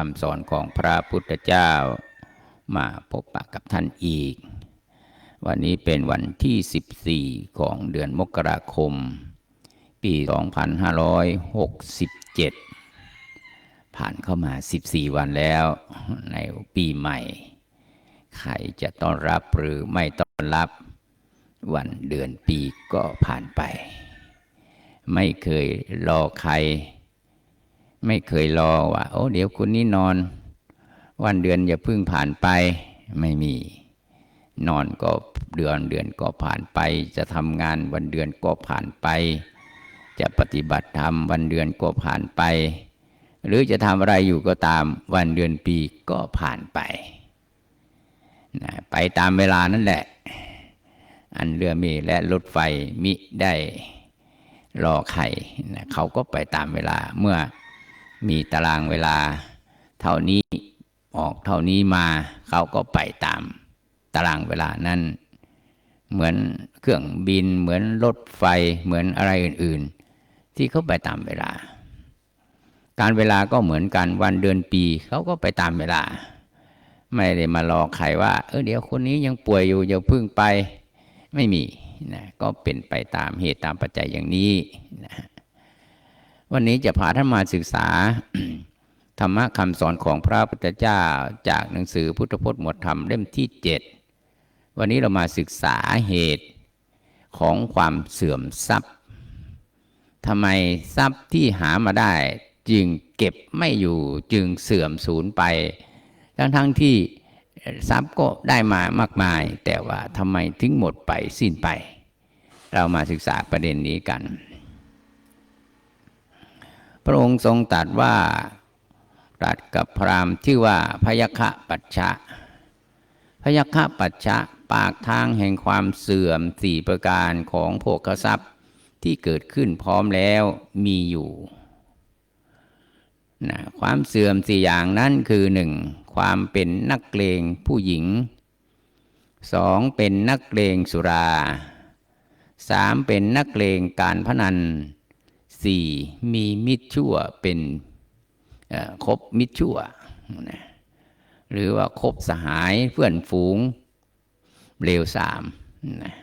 คำสอนของพระพุทธเจ้า มาพบปะกับท่านอีก วันนี้เป็นวันที่ 14 ของเดือนมกราคม ปี 2567 ผ่านเข้ามา 14 วันแล้วในปีใหม่ ใครจะต้อนรับหรือไม่ต้อนรับ วันเดือนปีก็ผ่านไป ไม่เคยรอใคร ไม่เคยรอว่า โอ้เดี๋ยวคุณนี่นอน วันเดือนอย่าพิ่งผ่านไปไม่มี นอนก็เดือนเดือนก็ผ่านไป จะทำงานวันเดือนก็ผ่านไป จะปฏิบัติธรรมวันเดือนก็ผ่านไป หรือจะทำอะไรอยู่ก็ตามวันเดือนปีก็ผ่านไปนะไปตามเวลานั่นแหละ อันเรือมล์และรถไฟมิได้รอใครนะเขาก็ไปตามเวลาเมื่อ มีตารางเวลา เท่านี้ออกเท่านี้มาเขาก็ไปตามตารางเวลานั้น เหมือนเครื่องบิน เหมือนรถไฟเหมือนอะไรอื่น ๆ ที่เขาไปตามเวลา การเวลาก็เหมือนกันวันเดือนปีเขาก็ไปตามเวลา ไม่ได้มารอใครว่าเออเดี๋ยวคนนี้ยังป่วยอยู่อย่าพึ่งไปไม่มีนะก็เป็นไปตามเหตุตามปัจจัยอย่างนี้นะ วันนี้จะพาท่านมาศึกษา ธรรมะคำสอนของพระพุทธเจ้าจากหนังสือพุทธพจน์หมวดธรรมเล่มที่7วันนี้เรามาศึกษาเหตุของความเสื่อมทรัพย์ทำไมทรัพย์ที่หามาได้จึงเก็บไม่อยู่จึงเสื่อมสูญไป ทั้งๆทที่ทรัพย์ก็ได้มามากมาย แต่ว่าทำไมถึงหมดไปสิ้นไป เรามาศึกษาประเด็นนี้กัน พระองค์ทรงตรัสว่าตรัสกับพราหมณ์ชื่อว่าพยคะปัจฉะพยคะปัจฉะปากทางแห่งความเสื่อมสี่ประการของโภคทรัพย์ที่เกิดขึ้นพร้อมแล้วมีอยู่นะความเสื่อมสี่อย่างนั้นคือหนึ่งความเป็นนักเลงผู้หญิงสองเป็นนักเลงสุราสามเป็นนักเลงการพนัน สี่มีมิตรชั่วเป็นคบมิตรชั่วนะหรือว่าคบสหายเพื่อนฝูงเลวสามนะ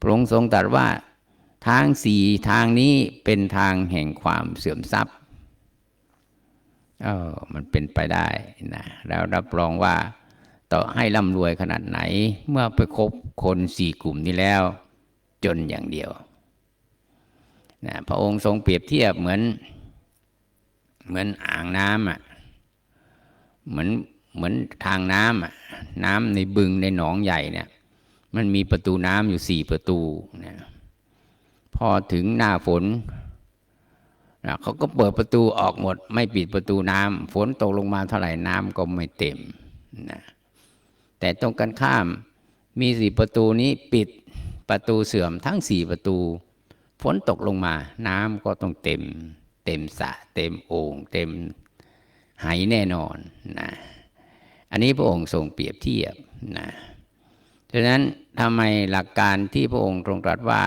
พระองค์ทรงตรัสว่าทางสี่ทางนี้เป็นทางแห่งความเสื่อมทรัพย์เออมันเป็นไปได้นะแล้วรับรองว่า ต่อให้ร่ำรวยขนาดไหน เมื่อไปคบคนสี่กลุ่มนี้แล้ว จนอย่างเดียว นะพระองค์ทรงเปรียบเทียบเหมือน เหมือนอ่างน้ำอะเหมือนเหมือนทางน้ำอะน้ำในบึงในหนองใหญ่เนี่ย มันมีประตูน้ำอยู่สี่ประตูนะพอถึงหน้าฝนนะเขาก็เปิดประตูออกหมด ไม่ปิดประตูน้ำฝนตกลงมาเท่าไหร่น้ำก็ไม่เต็มนะแต่ตรงกันข้ามมีสี่ประตูนี้ปิดประตูเสื่อมทั้งสี่ประตู นตกลงมา น้ำก็ต้องเต็ม เต็มสะ เต็มโอ่งเต็มไหแน่นอนนะอันนี้พระองค์ทรงเปรียบเทียบนะฉะนั้นทำไมหลักการที่พระองค์ตรงตรัสว่า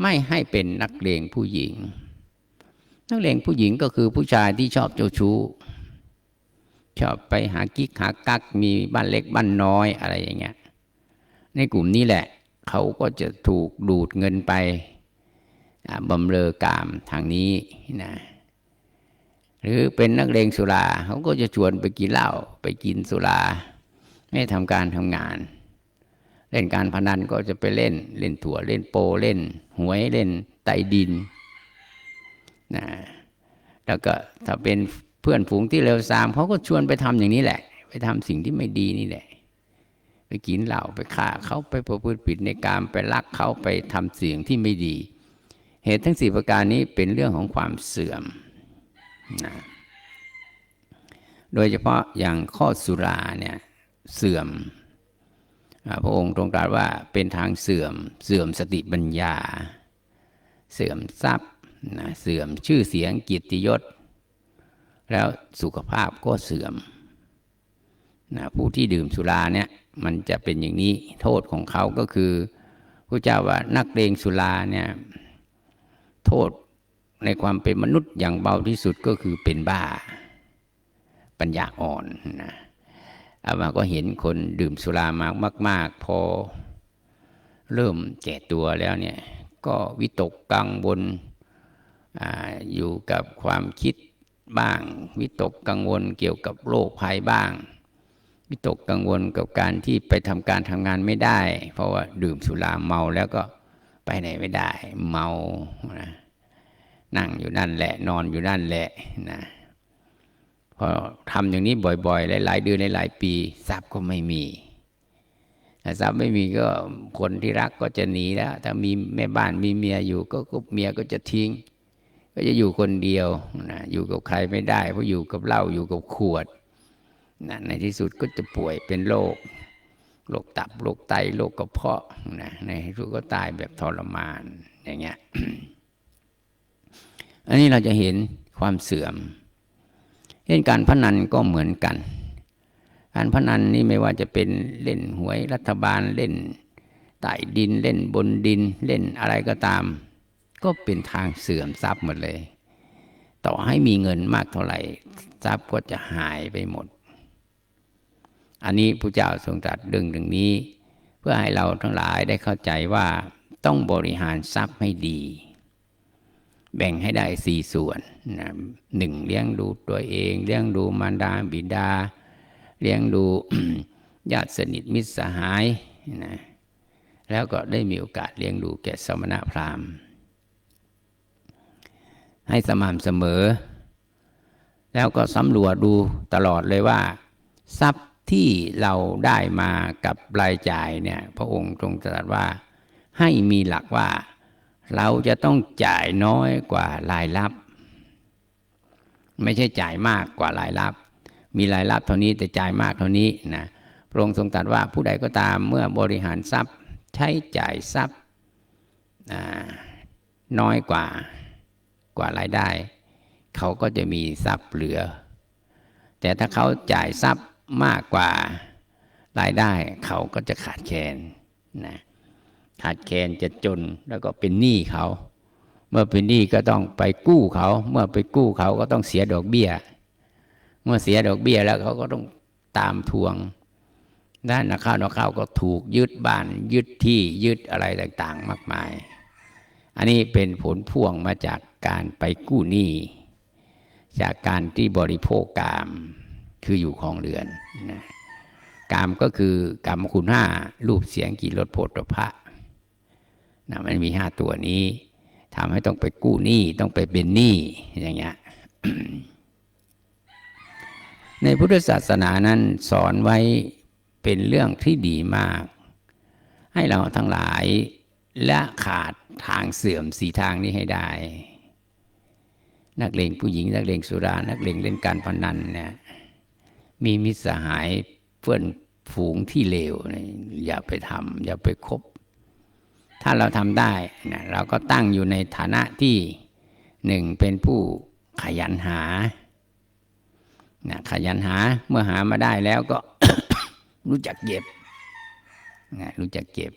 ไม่ให้เป็นนักเลงผู้หญิง นักเลงผู้หญิงก็คือผู้ชายที่ชอบเจ้าชู้ ชอบไปหากิ๊กหากักมีบ้านเล็กบ้านน้อยอะไรอย่างเงี้ยในกลุ่มนี้แหละ เขาก็จะถูกดูดเงินไป บำเรอกามทางนี้นะหรือเป็นนักเลงสุราเขาก็จะชวนไปกินเหล้าไปกินสุรา ไม่ทำการทำงาน เล่นการพนันก็จะไปเล่น เล่นถั่วเล่นโปเล่น หวยเล่นไตดินนะแล้วก็ถ้าเป็นเพื่อนฝูงที่เลวทรามเขาก็ชวนไปทำอย่างนี้แหละ ไปทำสิ่งที่ไม่ดีนี่แหละ ไปกินเหล้าไปฆ่าเขาไปประพฤติผิดในการไปลักเขาไปทำเสิ่งที่ไม่ดี เหตุทั้งสี่ประการนี้เป็นเรื่องของความเสื่อมนะโดยเฉพาะอย่างข้อสุราเนี่ยเสื่อม พระองค์ตรงตรัสว่าเป็นทางเสื่อม เสื่อมสติปัญญา เสื่อมทรัพย์นะเสื่อมชื่อเสียงกิตติยศ แล้วสุขภาพก็เสื่อมนะผู้ที่ดื่มสุราเนี่ยมันจะเป็นอย่างนี้โทษของเขาก็คือพระเจ้าว่านักเลงสุราเนี่ย โทษในความเป็นมนุษย์อย่างเบาที่สุดก็คือเป็นบ้า ปัญญาอ่อนนะอามาก็เห็นคนดื่มสุรามากมาก ๆ พอเริ่มแก่ตัวแล้วเนี่ย ก็วิตกกังวลออยู่กับความคิดบ้าง วิตกกังวลเกี่ยวกับโรคภัยบ้าง วิตกกังวลกับการที่ไปทำการทำงานไม่ได้ เพราะว่าดื่มสุราเมาแล้วก็ ไปไหนไม่ได้ เมานะนั่งอยู่นั่นแหละ นอนอยู่นั่นแหละนะพอทำอย่างนี้บ่อยๆ หลายๆเดือนหลายๆปี ทรัพย์ก็ไม่มีถ้าทรัพย์ไม่มีก็คนที่รักก็จะหนีแล้วถ้ามีแม่บ้านมีเมียอยู่ก็ก็เมียก็จะทิ้ง ก็จะอยู่คนเดียวนะอยู่กับใครไม่ได้ เพราะอยู่กับเหล้าอยู่กับขวดนะในที่สุดก็จะป่วยเป็นโรค โรคตับโรคไตโรคกระเพาะนะในที่สุดก็ตายแบบทรมานอย่างเงี้ยอันนี้เราจะเห็นความเสื่อมเช่นการพนันก็เหมือนกัน การพนันนี่ไม่ว่าจะเป็นเล่นหวยรัฐบาลเล่นใต้ดินเล่นบนดินเล่นอะไรก็ตาม ก็เป็นทางเสื่อมทรัพย์หมดเลย ต่อให้มีเงินมากเท่าไหร่ ทรัพย์ก็จะหายไปหมด อันนี้พระเจ้าทรงตรัสเรื่องหนึ่งนี้ เพื่อให้เราทั้งหลายได้เข้าใจว่าต้องบริหารทรัพย์ให้ดี แบ่งให้ได้สี่ส่วนนะหนึ่งเลี้ยงดูตัวเอง เลี้ยงดูมารดาบิดา เลี้ยงดูญาติสนิทมิตรสหายนะแล้วก็ได้มีโอกาสเลี้ยงดูแก่สมณพราหมณ์ ให้สม่ำเสมอ แล้วก็สำรวจดูตลอดเลยว่า ทรัพย์ ที่เราได้มากับรายจ่ายเนี่ยพระองค์ทรงตรัสว่าให้มีหลักว่า เราจะต้องจ่ายน้อยกว่ารายรับ ไม่ใช่จ่ายมากกว่ารายรับ มีรายรับเท่านี้แต่จ่ายมากเท่านี้นะพระองค์ทรงตรัสว่าผู้ใดก็ตามเมื่อบริหารทรัพย์ใช้จ่ายทรัพย์น้อยกว่ากว่ารายได้ เขาก็จะมีทรัพย์เหลือ แต่ถ้าเขาจ่ายทรัพย์ มากกว่ารายได้เขาก็จะขาดแคลนนะขาดแคลนจะจนแล้วก็เป็นหนี้เขา เมื่อเป็นหนี้ก็ต้องไปกู้เขา เมื่อไปกู้เขาก็ต้องเสียดอกเบี้ย เมื่อเสียดอกเบี้ยแล้วเขาก็ต้องตามทวงด้านนักข้าวนักข้าวก็ถูกยึดบ้านยึดที่ยึดอะไรต่าง ๆ มากมาย อันนี้เป็นผลพวงมาจากการไปกู้หนี้จากการที่บริโภคกาม คืออยู่ของเรือนนะกามก็คือกรรมคุณห้ารูปเสียงกลิ่นรสโผฏฐพะนะมันมีห้าตัวนี้ทำให้ต้องไปกู้หนี้ต้องไปเป็นหนี้อย่างเงี้ยในพุทธศาสนานั้นสอนไว้เป็นเรื่องที่ดีมาก ให้เราทั้งหลายละขาดทางเสื่อมสีทางนี้ให้ได้ นักเลงผู้หญิง นักเลงสุรา นักเลงเล่นการพนันเนี่ย มีมิตรสหายเพื่อนฝูงที่เลวอย่าไปทำอย่าไปคบ ถ้าเราทำได้นะเราก็ตั้งอยู่ในฐานะที่หนึ่งเป็นผู้ขยันหานะขยันหาเมื่อหามาได้แล้วก็ รู้จักเก็บนะรู้จักเก็บ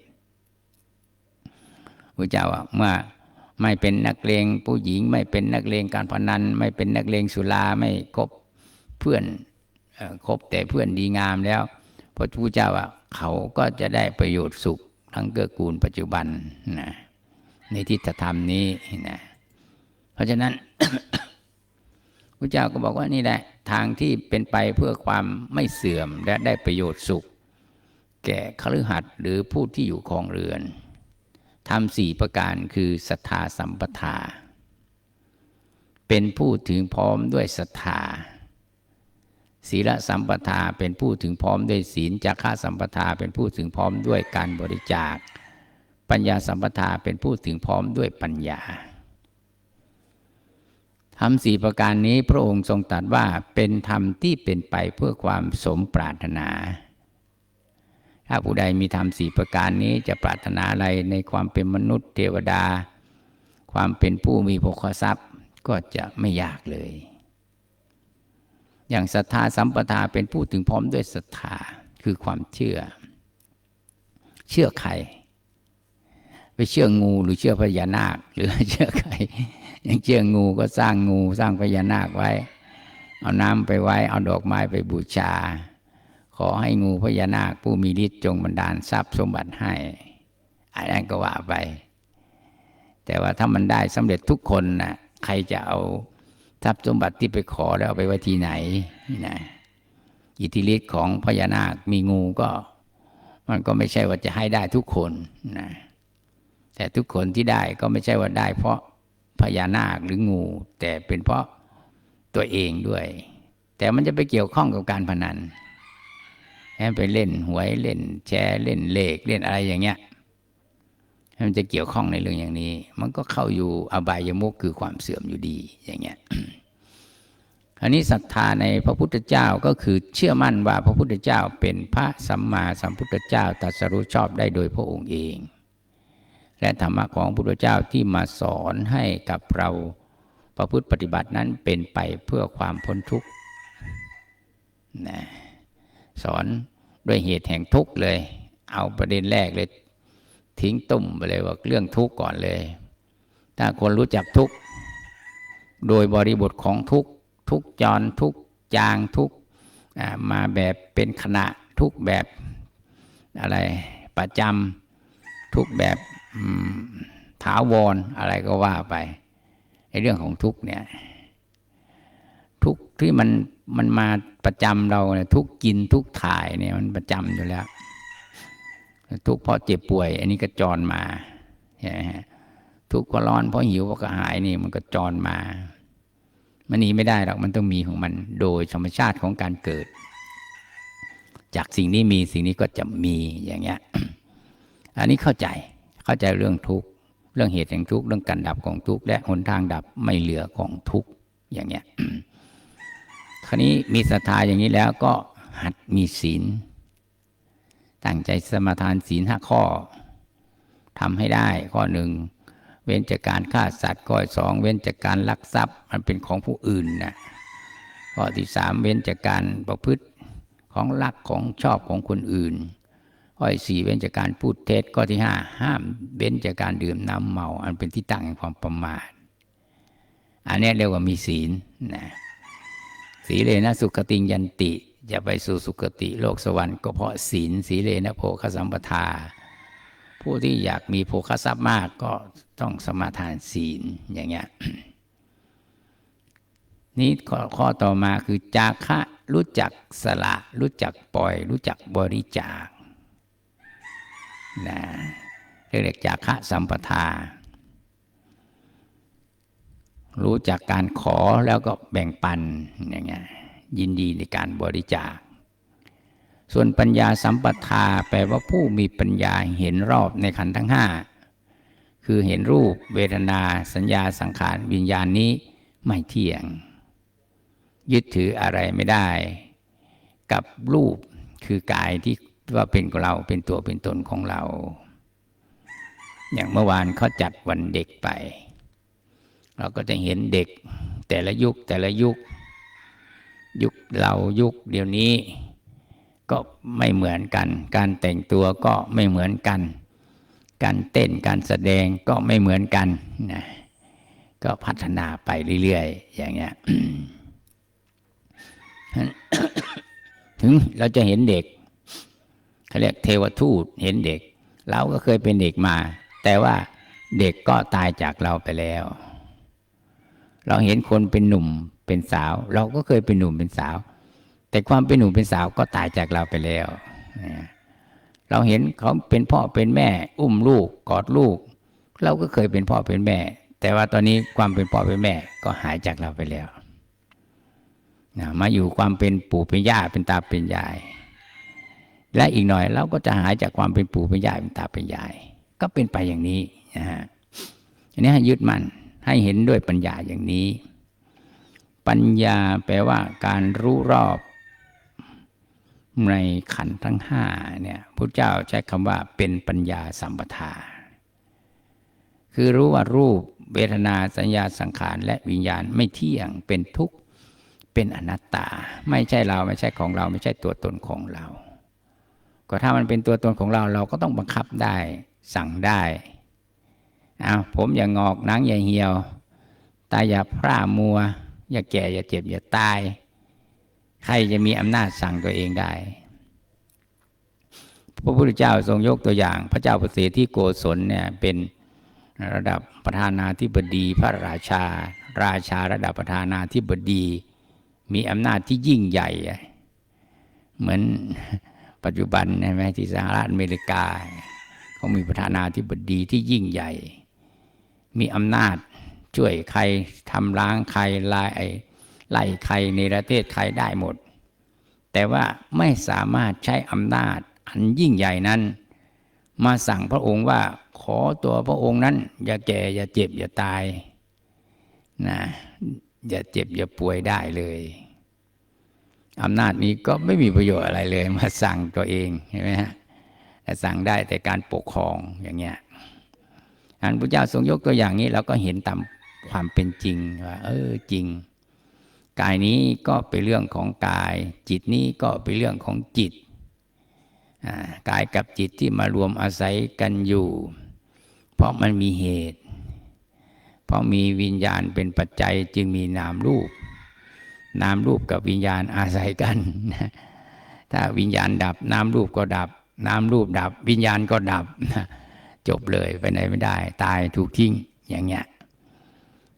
พระเจ้าว่าเมื่อไม่เป็นนักเลงผู้หญิง ไม่เป็นนักเลงการพนัน ไม่เป็นนักเลงสุราไม่คบเพื่อน คบแต่เพื่อนดีงามแล้วพระพุทธเจ้าว่าเขาก็จะได้ประโยชน์สุขทั้งเกื้อกูลปัจจุบันนะในทิฏฐธรรมนี้นะเพราะฉะนั้นพระเจ้าก็บอกว่านี่แหละทางที่เป็นไปเพื่อความไม่เสื่อมและได้ประโยชน์สุข แก่คฤหัสถ์หรือผู้ที่อยู่ครองเรือนทำสี่ประการคือศรัทธาสัมปทา เป็นผู้ถึงพร้อมด้วยศรัทธา ศีลสัมปทาเป็นผู้ถึงพร้อมด้วยศีลจาระสัมปทาเป็นผู้ถึงพร้อมด้วยการบริจาค ปัญญาสัมปทาเป็นผู้ถึงพร้อมด้วยปัญญาทำสี่ประการนี้พระองค์ทรงตรัสว่าเป็นธรรมที่เป็นไปเพื่อความสมปรารถนา ถ้าผู้ใดมีธรรมสี่ประการนี้จะปรารถนาอะไรในความเป็นมนุษย์เทวดา ความเป็นผู้มีภคทรัพย์ก็จะไม่ยากเลย อย่างศรัทธาสัมปทาเป็นผู้ถึงพร้อมด้วยศรัทธาคือความเชื่อ เชื่อใคร ไปเชื่องูหรือเชื่อพญานาค หรือเชื่อใครอย่างเชื่องูก็สร้างงูสร้างพญานาคไว้ เอาน้ำไปไว้ เอาดอกไม้ไปบูชา ขอให้งูพญานาค ผู้มีฤทธิ์จงบันดาลทรัพย์สมบัติให้อันนั้นก็ว่าไป แต่ว่าถ้ามันได้สำเร็จทุกคนนะใครจะเอา ทรัพย์สมบัติที่ไปขอแล้วเอาไปไว้ที่ไหนนะอิทธิฤทธิ์ของพญานาคมีงูก็ มันก็ไม่ใช่ว่าจะให้ได้ทุกคนนะแต่ทุกคนที่ได้ก็ไม่ใช่ว่าได้ เพราะพญานาคหรืองู แต่เป็นเพราะตัวเองด้วย แต่มันจะไปเกี่ยวข้องกับการพนันให้ไปเล่นหวยเล่นแชร์เล่นเลขเล่นอะไรอย่างเงี้ย มันจะเกี่ยวข้องในเรื่องอย่างนี้ มันก็เข้าอยู่อบายมุกคือความเสื่อมอยู่ดีอย่างเงี้ยอันนี้ศรัทธาในพระพุทธเจ้าก็คือเชื่อมั่นว่าพระพุทธเจ้าเป็นพระสัมมาสัมพุทธเจ้าตรัสรู้ชอบได้โดยพระองค์เอง และธรรมะของพระพุทธเจ้าที่มาสอนให้กับเราประพฤติปฏิบัตินั้นเป็นไปเพื่อความพ้นทุกข์นะสอนด้วยเหตุแห่งทุกข์เลย เอาประเด็นแรกเลย ทิ้งตุ่มไปเลยว่าเรื่องทุกข์ก่อนเลย ถ้าคนรู้จักทุกข์โดยบริบทของทุกข์ทุกจรทุกจางทุกมาแบบเป็นขณะทุกแบบอะไรประจำทุกแบบถาวรออะไรก็ว่าไปในเรื่องของทุกเนี่ยทุกที่มันมันมาประจำเราเนี่ยทุกกินทุกถ่ายเนี่ยมันประจำอยู่แล้ว ทุกเพราะเจ็บป่วย อันนี้ก็จรมาทุกข์ก็ร้อนเพราะหิวเพราะกระหายนี่มันก็จรมา มันหนีไม่ได้หรอกมันต้องมีของมัน โดยธรรมชาติของการเกิด จากสิ่งนี้มีสิ่งนี้ก็จะมีอย่างเงี้ย อันนี้เข้าใจเข้าใจเรื่องทุกข์เรื่องเหตุแห่งทุกข์เรื่องการดับของทุกข์และหนทางดับไม่เหลือของทุกข์อย่างเงี้ยคราวนี้มีศรัทธาอย่างนี้แล้วก็หัดมีศีล ตั้งใจสมาทานศีลห้าข้อทำให้ได้ข้อหนึ่งเว้นจากการฆ่าสัตว์ข้อสองเว้นจากการลักทรัพย์มันเป็นของผู้อื่นนะข้อที่สามเว้นจากการประพฤติของลักของชอบของคนอื่น ข้อที่สี่เว้นจากการพูดเท็จข้อที่ห้าห้ามเว้นจากการดื่มน้ำเมา อันเป็นที่ตั้งแห่งความประมาทอันนี้เรียกว่ามีศีลนะสีเลนะสุขติงยันติ จะไปสู่สุคติโลกสวรรค์ก็เพราะศีลสีเลนะโภคสัมปทา ผู้ที่อยากมีโภคทรัพย์มากก็ต้องสมาทานศีลอย่างเงี้ยนี่ข้อข้อต่อมาคือจาคะรู้จักสละ รู้จักปล่อย รู้จักบริจาคนะเรียกจาคะสัมปทา รู้จักการขอแล้วก็แบ่งปันอย่างเงี้ย ยินดีในการบริจาค ส่วนปัญญาสัมปทาแปลว่าผู้มีปัญญาเห็นรอบในขันธ์ทั้งห้าคือเห็นรูปเวทนาสัญญาสังขารวิญญาณนี้ไม่เที่ยง ยึดถืออะไรไม่ได้ กับรูปคือกายที่ว่าเป็นของเราเป็นตัวเป็นตนของเรา อย่างเมื่อวานเขาจัดวันเด็กไป เราก็จะเห็นเด็กแต่ละยุคแต่ละยุค ยุคเรายุคเดี๋ยวนี้ ก็ไม่เหมือนกัน การแต่งตัวก็ไม่เหมือนกัน การเต้นการแสดงก็ไม่เหมือนกันนะก็พัฒนาไปเรื่อยๆ อย่างเงี้ยถึงเราจะเห็นเด็กเขาเรียกเทวทูตเห็นเด็ก เราก็เคยเป็นเด็กมา แต่ว่าเด็กก็ตายจากเราไปแล้ว เราเห็นคนเป็นหนุ่ม เป็นสาว เราก็เคยเป็นหนุ่มเป็นสาว แต่ความเป็นหนุ่มเป็นสาวก็ตายจากเราไปแล้วเราเห็นเขาเป็นพ่อเป็นแม่ อุ้มลูกกอดลูก เราก็เคยเป็นพ่อเป็นแม่ แต่ว่าตอนนี้ความเป็นพ่อเป็นแม่ก็หายจากเราไปแล้วมาอยู่ความเป็นปู่เป็นย่าเป็นตาเป็นยาย และอีกหน่อยเราก็จะหายจากความเป็นปู่เป็นย่าเป็นตาเป็นยาย ก็เป็นไปอย่างนี้นะฮะอันนี้ให้ยึดมั่นให้เห็นด้วยปัญญาอย่างนี้ ปัญญาแปลว่าการรู้รอบ ในขันทั้งห้าเนี่ยพระเจ้าใช้คำว่าเป็นปัญญาสัมปทา คือรู้ว่ารูปเวทนาสัญญาสังขารและวิญญาณไม่เที่ยงเป็นทุกข์เป็นอนัตตา ไม่ใช่เราไม่ใช่ของเราไม่ใช่ตัวตนของเรา ก็ถ้ามันเป็นตัวตนของเราเราก็ต้องบังคับได้สั่งได้เอาผมอย่างงอกหนังอย่าเหี่ยว ตาอย่าพร่ามัว อย่าแก่อย่าเจ็บอย่าตาย ใครจะมีอำนาจสั่งตัวเองได้ พระพุทธเจ้าทรงยกตัวอย่าง พระเจ้าประเสริฐที่โกศลเนี่ยเป็นระดับประธานาธิบดีพระราชา ราชาระดับประธานาธิบดี มีอำนาจที่ยิ่งใหญ่ เหมือนปัจจุบันใช่ไหมที่สหรัฐอเมริกาเขามีประธานาธิบดีที่ยิ่งใหญ่ มีอำนาจ ช่วยใครทำล้างใครลายไล่ใครในประเทศใครได้หมด แต่ว่าไม่สามารถใช้อำนาจอันยิ่งใหญ่นั้น มาสั่งพระองค์ว่าขอตัวพระองค์นั้น อย่าแก่อย่าเจ็บอย่าตายนะอย่าเจ็บอย่าป่วยได้เลยอำนาจนี้ก็ไม่มีประโยชน์อะไรเลย มาสั่งตัวเองเห็นไหมฮะแต่สั่งได้แต่การปกครองอย่างเงี้ยอันพระเจ้าทรงยกตัวอย่างนี้เราก็เห็นตาม ความเป็นจริงว่าเออจริง กายนี้ก็เป็นเรื่องของกาย จิตนี้ก็เป็นเรื่องของจิตกายกับจิตที่มารวมอาศัยกันอยู่ เพราะมันมีเหตุ เพราะมีวิญญาณเป็นปัจจัยจึงมีนามรูป นามรูปกับวิญญาณอาศัยกัน ถ้าวิญญาณดับ นามรูปก็ดับ นามรูปดับ วิญญาณก็ดับ จบเลยไปไหนไม่ได้ ตายถูกทิ้งอย่างเงี้ย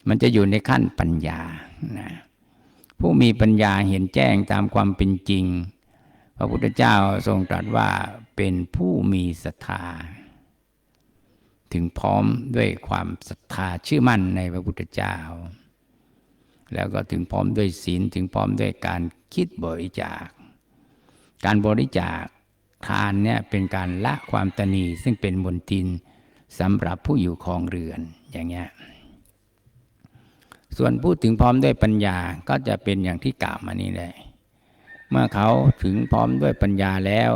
มันจะอยู่ในขั้นปัญญานะผู้มีปัญญาเห็นแจ้งตามความเป็นจริง พระพุทธเจ้าทรงตรัสว่าเป็นผู้มีศรัทธา ถึงพร้อมด้วยความศรัทธาเชื่อมั่นในพระพุทธเจ้า แล้วก็ถึงพร้อมด้วยศีลถึงพร้อมด้วยการคิดบริจาค การบริจาคทานเนี่ยเป็นการละความตนีซึ่งเป็นมนทินสำหรับผู้อยู่ครองเรือนอย่างเงี้ย ส่วนพูดถึงพร้อมด้วยปัญญาก็จะเป็นอย่างที่กล่าวมานี้เลยเมื่อเขาถึงพร้อมด้วยปัญญาแล้ว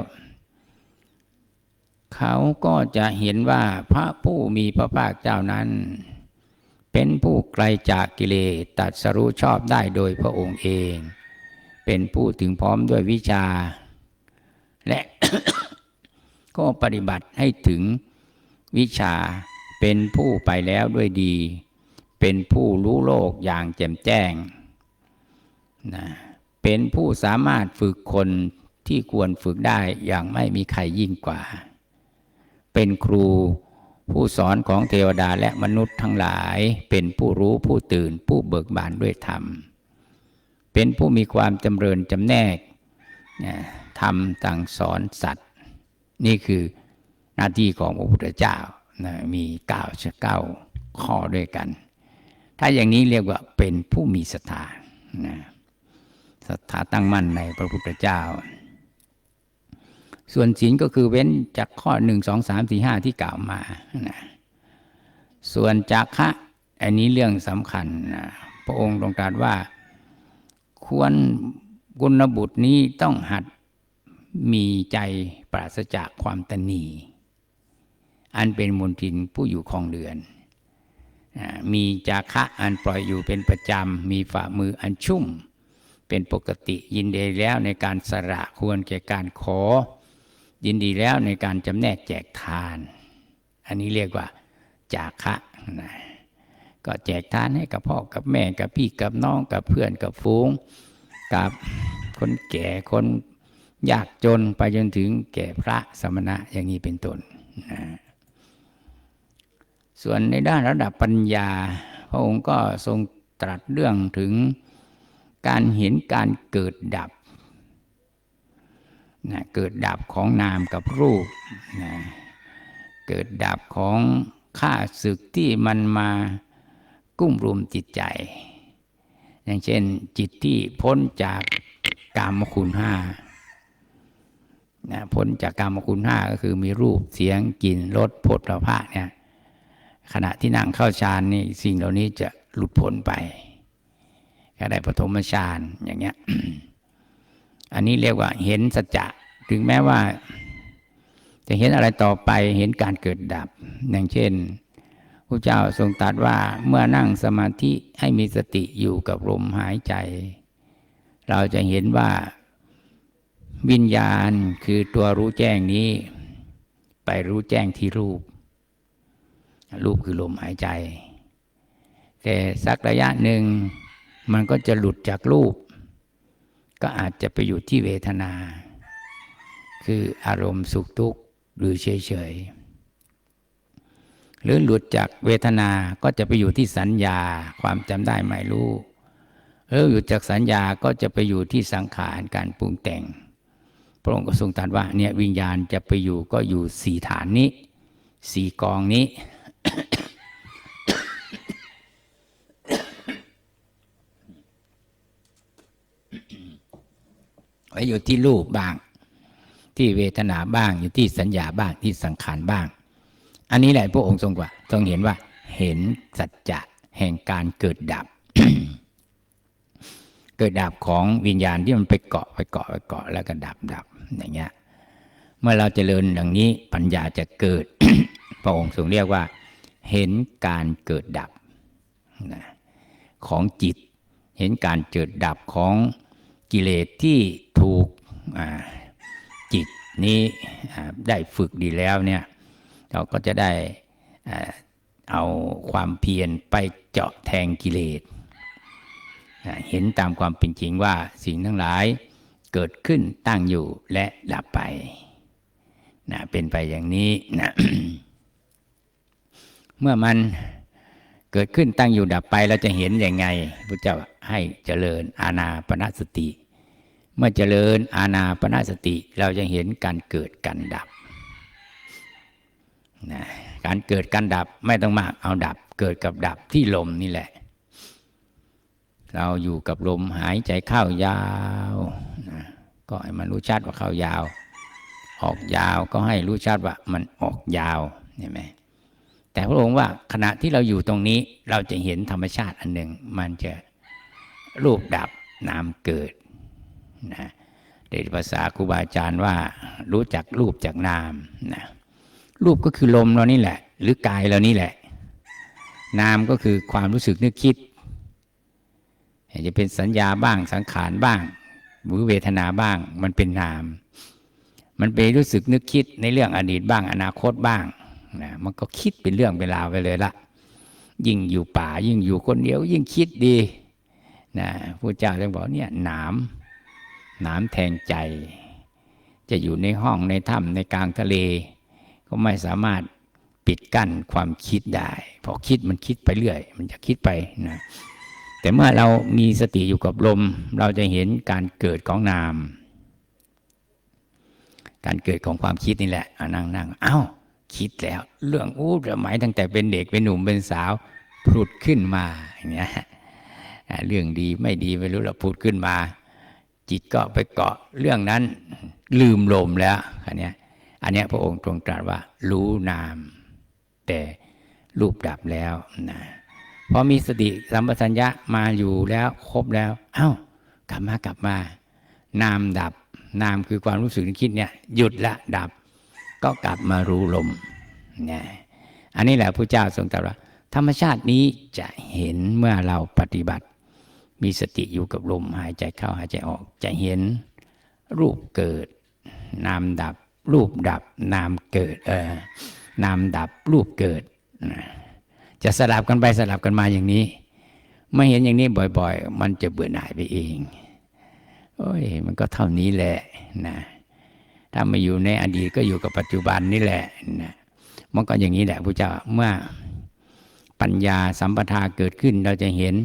เขาก็จะเห็นว่าพระผู้มีพระภาคเจ้านั้น เป็นผู้ไกลจากกิเลสตัดสรู้ชอบได้โดยพระองค์เอง เป็นผู้ถึงพร้อมด้วยวิชา และก็ปฏิบัติให้ถึงวิชาเป็นผู้ไปแล้วด้วยดี เป็นผู้รู้โลกอย่างแจ่มแจ้งนะเป็นผู้สามารถฝึกคนที่ควรฝึกได้อย่างไม่มีใครยิ่งกว่า เป็นครูผู้สอนของเทวดาและมนุษย์ทั้งหลาย เป็นผู้รู้ผู้ตื่นผู้เบิกบานด้วยธรรม เป็นผู้มีความจำเริญจำแนกทำสั่งสอนสัตว์ นี่คือหน้าที่ของพระพุทธเจ้านะมีเก้าเก้าข้อด้วยกัน ถ้าอย่างนี้เรียกว่าเป็นผู้มีศรัทธานะศรัทธาตั้งมั่นในพระพุทธเจ้า ส่วนศีลก็คือเว้นจากข้อหนึ่งสองสามสี่ห้าที่กล่าวมานะส่วนจากะอันนี้เรื่องสำคัญนะพระองค์ตรงตรัสว่า ควรกุณบุตรนี้ต้องหัดมีใจปราศจากความตนี อันเป็นมลทินผู้อยู่คลองเรือน มีจาคะอันปล่อยอยู่เป็นประจำ มีฝ่ามืออันชุ่ม เป็นปกติยินดีแล้วในการสละควรแก่การขอ ยินดีแล้วในการจำแนกแจกทาน อันนี้เรียกว่าจาคะนะก็แจกทานให้กับพ่อกับแม่กับพี่กับน้องกับเพื่อนกับฟูง กับคนแก่คนยากจนไปจนถึงแก่พระสมณะอย่างนี้เป็นต้นนะ ส่วนในด้านระดับปัญญา พระองค์ก็ทรงตรัสเรื่องถึงการเห็นการเกิดดับนะเกิดดับของนามกับรูปนะเกิดดับของข้าศึกที่มันมากุ้มรุมจิตใจ อย่างเช่นจิตที่พ้นจากกามคุณห้านะพ้นจากกามคุณห้าก็คือมีรูปเสียงกลิ่นรสผลพระเนี่ย ขณะที่นั่งเข้าฌานนี่สิ่งเหล่านี้จะหลุดพ้นไปก็ได้ปฐมฌานอย่างเงี้ย อันนี้เรียกว่าเห็นสัจจะ ถึงแม้ว่า จะเห็นอะไรต่อไปเห็นการเกิดดับ อย่างเช่นพระเจ้าทรงตรัสว่าเมื่อนั่งสมาธิให้มีสติอยู่กับลมหายใจ เราจะเห็นว่าวิญญาณคือตัวรู้แจ้งนี้ ไปรู้แจ้งที่รูป รูปคือลมหายใจ แต่สักระยะหนึ่งมันก็จะหลุดจากรูป ก็อาจจะไปอยู่ที่เวทนา คืออารมณ์สุขทุกข์หรือเฉยๆหรือหลุดจากเวทนาก็จะไปอยู่ที่สัญญาความจำได้ไม่รู้หรือหลุดจากสัญญาก็จะไปอยู่ที่สังขารการปรุงแต่ง พระองค์ก็ทรงตรัสว่าเนี่ยวิญญาณจะไปอยู่ก็อยู่สี่ฐานนี้สี่กองนี้ ไว้อยู่ที่รูปบ้าง ที่เวทนาบ้าง อยู่ที่สัญญาบ้างที่สังขารบ้าง อันนี้แหละพระองค์ทรงว่าทรงเห็นว่า เห็นสัจจะแห่งการเกิดดับ เกิดดับของวิญญาณที่มันไปเกาะไปเกาะไปเกาะแล้วก็ดับดับอย่างเงี้ย เมื่อเราจเจริญอย่างนี้ปัญญาจะเกิด พระองค์ทรงเรียกว่า เห็นการเกิดดับนะของจิต เห็นการเกิดดับของกิเลสที่ถูกจิตนี้ได้ฝึกดีแล้วเนี่ยเราก็จะได้เอาความเพียรไปเจาะแทงกิเลส เห็นตามความเป็นจริงว่าสิ่งทั้งหลายเกิดขึ้นตั้งอยู่และดับไปนะเป็นไปอย่างนี้นะ เมื่อมันเกิดขึ้นตั้งอยู่ดับไปเราจะเห็นอยังไงพระเจ้าให้เจริญอาณาปณสติ เมื่อเจริญอาณาปณสติเราจะเห็นการเกิดการดับนะการเกิดการดับไม่ต้องมากเอาดับ เกิดกับดับที่ลมนี่แหละ เราอยู่กับลมหายใจเข้ายาวนะก็ให้มันรู้ชัดว่าเข้ายาว ออกยาวก็ให้รู้ชัดว่ามันออกยาวเห็นไหม แต่พระองค์ว่าขณะที่เราอยู่ตรงนี้เราจะเห็นธรรมชาติอันหนึ่ง มันจะรูปดับนามเกิดนะเดชภาษาครูบาอาจารย์ว่ารู้จักรูปจากนามนะรูปก็คือลมเรานี่แหละ หรือกายเรานี่แหละ นามก็คือความรู้สึกนึกคิดจะเป็นสัญญาบ้างสังขารบ้างหรือเวทนาบ้าง มันเป็นนาม มันไปรู้สึกนึกคิดในเรื่องอดีตบ้าง อนาคตบ้าง นะมันก็คิดเป็นเรื่องเป็นราวไปเลยละยิ่งอยู่ป่า ยิ่งอยู่คนเดียว ยิ่งคิดดีนะพระเจ้าจึงบอกเนี่ยหนามหนามแทงใจ จะอยู่ในห้องในถ้ำในกลางทะเล ก็ไม่สามารถปิดกั้นความคิดได้พราะคิดมันคิดไปเรื่อย มันจะคิดไปนะแต่เมื่อเรามีสติอยู่กับลม เราจะเห็นการเกิดของนาม การเกิดของความคิดนี่แหละนั่งนั่งเอา้า คิดแล้ว เรื่องอู้สมัยตั้งแต่เป็นเด็กเป็นหนุ่มเป็นสาวผุดขึ้นมาอย่างเงี้ยเรื่องดีไม่ดีไม่รู้เราผุดขึ้นมา จิตก็ไปเกาะเรื่องนั้นลืมลมแล้วอันเนี้ยอันนี้พระองค์ทรงตรัสว่า รู้นาม แต่รูปดับแล้วนะพอมีสติสัมปชัญญะมาอยู่แล้วครบแล้ว เอา้ากลับมากลับมา นามดับ นามคือความรู้สึกนึกคิดเนี่ย หยุดละดับ ก็กลับมารู้ลมนี่ยอันนี้แหละพระเจ้าทรงตรัสว่า ธรรมชาตินี้จะเห็นเมื่อเราปฏิบัติ มีสติอยู่กับลมหายใจเข้าหายใจออกจะเห็นรูปเกิด นามดับ รูปดับ นามเกิดเออนามดับรูปเกิด จะสลับกันไปสลับกันมาอย่างนี้ไม่เห็นอย่างนี้บ่อย ๆ มันจะเบื่อหน่ายไปเอง โอ้ย มันก็เท่านี้แหละนะ ถ้าไม่อยู่ในอดีตก็อยู่กับปัจจุบันนี่แหละนะมันก็อย่างนี้แหละพระเจ้าเมื่อปัญญาสัมปทาเกิดขึ้นเราจะเห็น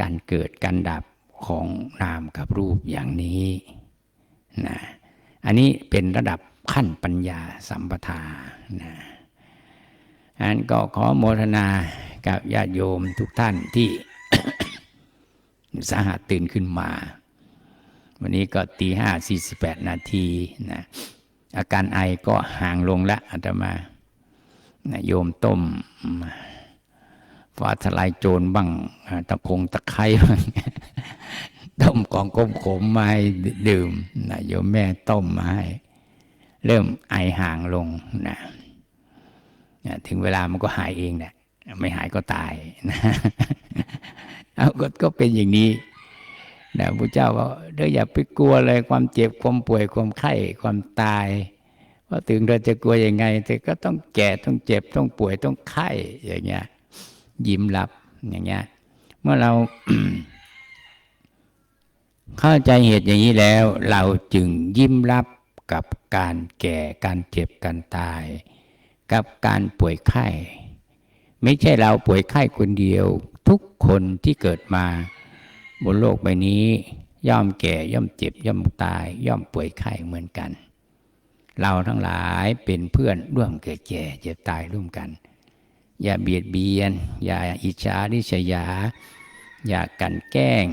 การเกิดการดับของนามกับรูปอย่างนี้นะอันนี้เป็นระดับขั้นปัญญาสัมปทานะอันก็ขอโมทนากับญาติโยมทุกท่านที่ สาหัสตื่นขึ้นมา วันนี้ก็ตีห้าสี่สิบแปดนาทีนะอาการไอก็ห่างลงล้วอาตมานะโยมต้มฟ้าทลายโจรบ้างตะคงตะไคร้บ้างต้มกองก้มขมมาให้ดื่มนะโยมแม่ต้มมาให้เริ่มไอห่างลงนะถึงเวลามันก็หายเองแหละไม่หายก็ตายนะเอาก็เป็นอย่างนี้ นะพระเจ้าว่าเดี๋ยวอย่าไปกลัวเลยความเจ็บความป่วยความไข้ความตายเพราะถึงเราจะกลัวยังไง แต่ก็ต้องแก่ต้องเจ็บต้องป่วยต้องไข้อย่างเงี้ยยิ้มรับอย่างเงี้ยเมื่อเราเข้าใจเหตุอย่างนี้แล้ว เราจึงยิ้มรับกับการแก่การเจ็บการตาย กับการป่วยไข้ ไม่ใช่เราป่วยไข้คนเดียว ทุกคนที่เกิดมา บนโลกใบนี้ ย่อมแก่ย่อมเจ็บ ย่อมตาย ย่อมป่วยไข้เหมือนกัน เราทั้งหลายเป็นเพื่อนร่วมเกิดแก่เจ็บตายร่วมกัน อย่าเบียดเบียน อย่าอิจฉาริษยา อย่ากันแกล้ง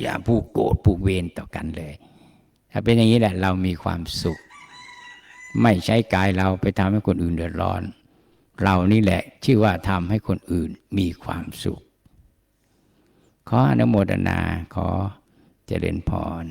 อย่าผูกโกรธผูกเวรต่อกันเลย ถ้าเป็นอย่างนี้แหละเรามีความสุข ไม่ใช้กายเราไปทำให้คนอื่นเดือดร้อน เรานี่แหละชื่อว่าทำให้คนอื่นมีความสุข ขออนุโมทนาขอเจริญพร